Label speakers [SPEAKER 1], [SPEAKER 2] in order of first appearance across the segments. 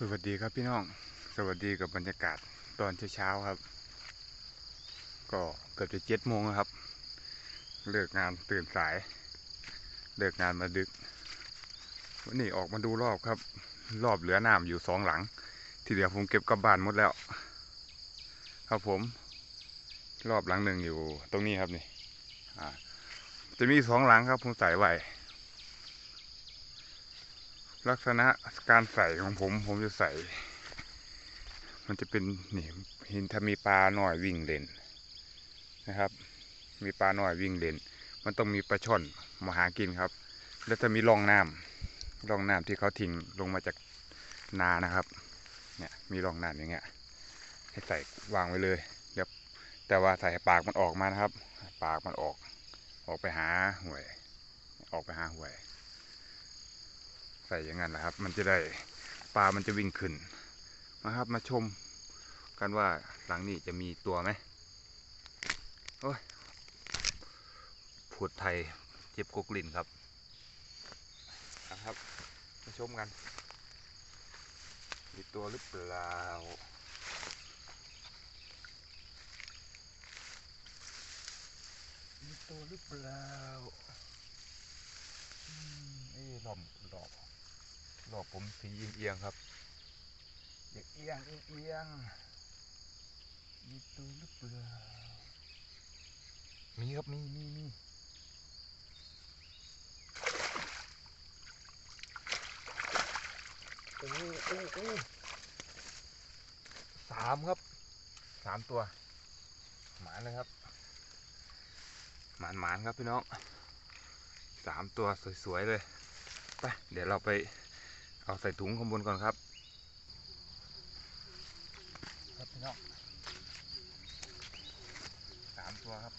[SPEAKER 1] สวัสดีครับพี่น้อง สวัสดีกับบรรยากาศตอนเช้าๆครับ ก็เกือบจะเจ็ดโมงแล้วครับ เลิกงานตื่นสาย เลิกงานมาดึก วันนี้ออกมาดูรอบครับ รอบเหลือน้ำอยู่สองหลัง ที่เหลือผมเก็บกลับบ้านหมดแล้ว ครับผม รอบหลังหนึ่งอยู่ตรงนี้ครับนี่จะมีสองหลังครับผมใส่ไว้ ลักษณะการใส่ของผมผมจะใส่ มันจะเป็นนี่เห็นถ้ามีปลาหน่อยวิ่งเล่นนะครับ มีปลาหน่อยวิ่งเล่น มันต้องมีปลาช่อนมาหากินครับ แล้วถ้ามีร่องน้ำร่องน้ำที่เขาทิ้งลงมาจากนานะครับเนี่ยมีร่องน้ำอย่างเงี้ยให้ใส่วางไว้เลยเดี๋ยวแต่ว่าใส่ปากมันออกมานะครับ ปากมันออก ออกไปหาหวย ออกไปหาหวย ส่อย่างนั้นแหละครับ มันจะได้ปลามันจะวิ่งขึ้นมาครับ มาชมกันว่าหลังนี้จะมีตัวไหมโอ้ยพูดไทยเจ็บกกลิ่นครับนะครับ มาชมกัน มีตัวหรือเปล่ามีตัวหรือเปล่าอืมเอ้หล่อมหล่อ บหลอบผมสีเอียงๆครับเอียงเอียงเอียงเอียงมีตัวหรือเปล่ามีครับมีมีมีโอ้โหโอ้โหสามครับสามตัว หมานเลยครับ หมานหมานครับพี่น้องสามตัวสวยๆเลย ไป เดี๋ยวเราไป เอาใส่ถุงข้างบนก่อนครับ ครับพี่น้องสามตัวครับ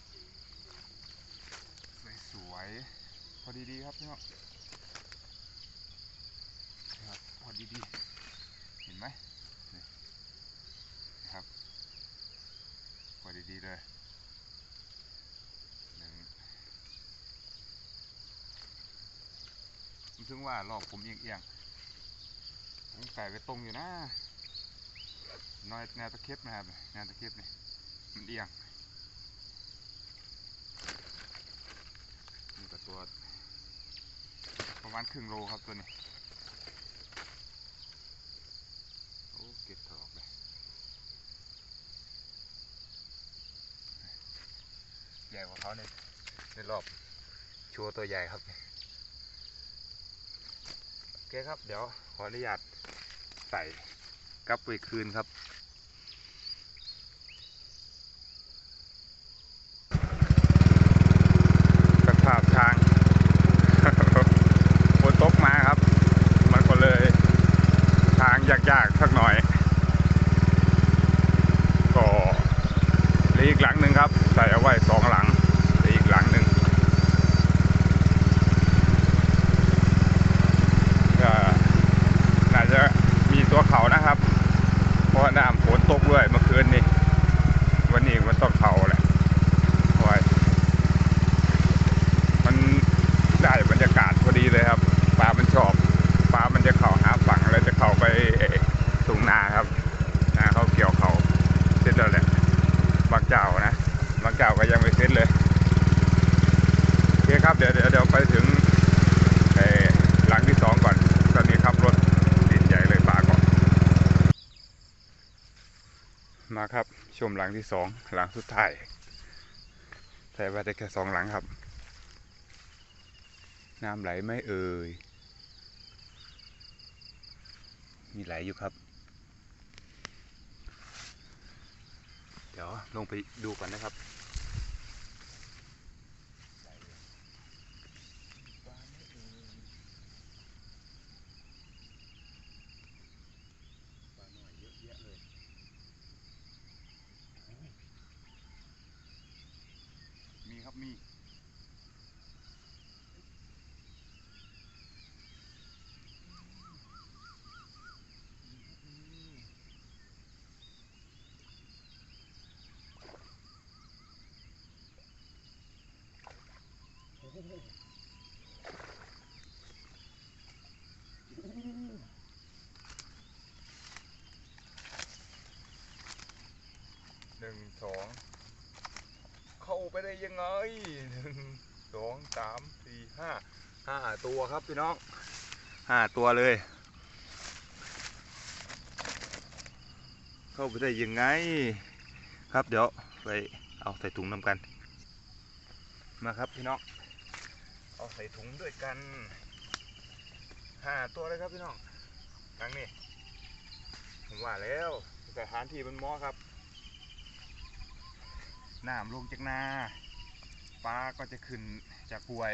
[SPEAKER 1] สวยๆ พอดีๆ ครับพี่น้องนะครับพอดีๆ เห็นไหมนี่นะครับ พอดีๆ เลยหนึ่งผมถึงว่ารอบผมเอียงๆ ผมใส่ไปตรงอยู่นะน้อยแนวตะเข็บนะครับแนวตะเข็บนี่มันเอียงนี่ก็ตัว ประมาณครึ่งโลครับตัวนี้โอ้เก็บถอกเลยใหญ่กว่าเขาในในรอบชัวร์ตัวใหญ่ครับ คครับ เดี๋ยวขออนุญาตใส่กลับไปคืนครับสภาพทางฝนตกมาครับ มันก็เลย ทางยากๆสักหน่อย ก็เลืออีกหลังหนึ่งครับ ใส่เอาไว้สองหลังเหลืออีกหลังหนึ่งก็น่าจะมีตัวเขานะครับ เพราะว่าน้ำฝนตกด้วยเมื่อคืนนี้ วันนี้มันต้องเขาแหละโอ้ย มันได้บรรยากาศพอดีเลยครับ ปลา มันชอบ ปลา มันจะเข้าหาฝั่งแล้วจะเข้าไปตุงนาครับนาเขาเกี่ยวเขาเสร็จแล้วแหละบางเจ้านะ บางเจ้าก็ยังไม่เสร็จเลยโอเคครับ เดี๋ยวเดี๋ยวเดี๋ยว ไปถึงหลังที่สองก่อน ตอนนี้ขับรถดินใหญ่เลยปลาก่อน มาครับชมหลังที่สองหลังสุดท้ายใส่ไปได้แค่สองหลังครับ น้ำไหลไม่เอ่ย มีไหลอยู่ครับ เดี๋ยวลงไปดูก่อนนะครับ มีครับ มี ไงหนึ่งสองสามสี่ห้าห้าตัวครับพี่น้องห้าตัวเลย เข้าไปได้ยังไง ครับเดี๋ยวไปเอาใส่ถุงนำกัน มาครับพี่น้องเอาใส่ถุงด้วยกันห้าตัวเลยครับพี่น้องครั้งนี้ผมว่าแล้วสถานที่มันมอครับน้ำลงจากนา ปลาก็จะขึ้นจากห้วย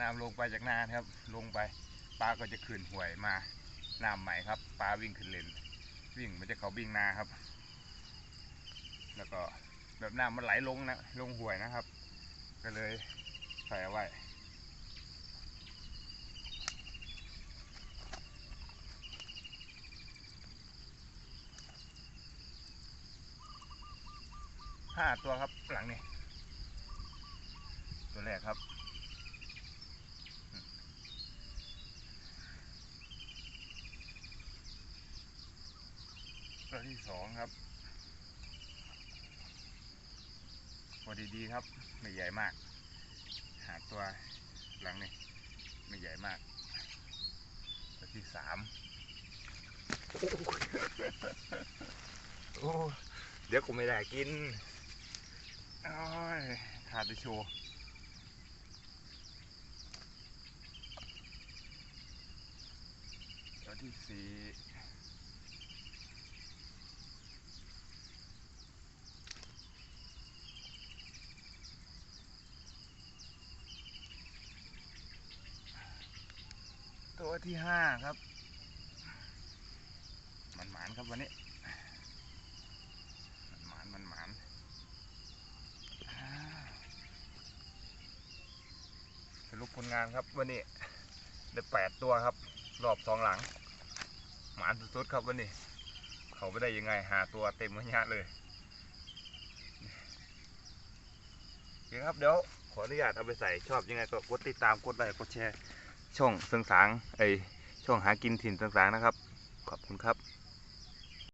[SPEAKER 1] น้ำลงไปจากนานครับ ลงไปปลาก็จะขึ้นห้วยมาน้ำใหม่ครับปลาวิ่งขึ้นเลนวิ่งมันจะเขาวิ่งนาครับ แล้วก็แบบน้ำมันไหลลงนะลงห้วยนะครับ ก็เลยใส่เอาไว้ห้าตัวครับหลังนี้ แรกครับ ตัวที่สองครับพอดีๆครับ ไม่ใหญ่มาก หาตัวหลังนี้ไม่ใหญ่มาก ตัวที่สามโอ้เดี๋ยวกูไม่ได้กิน โอ้ยขาดไปโชว์ตัว ที่สี่ตัวที่ห้าครับ มันหมานครับวันนี้ มันหมานมันหมานสรุปผลงานครับวันนี้ได้แปดตัวครับ รอบสองหลัง หมานสุดๆครับวันนี้ เขาไปได้ยังไงหาตัวเต็มมันยะเลยโอเคครับเดี๋ยวขออนุญาตเอาไปใส่ชอบยังไงก็กดติดตามกดไลค์กดแชร์ ช่องเสริงสางไอช่องหากินถิ่นเสริงสางนะครับ ขอบคุณครับ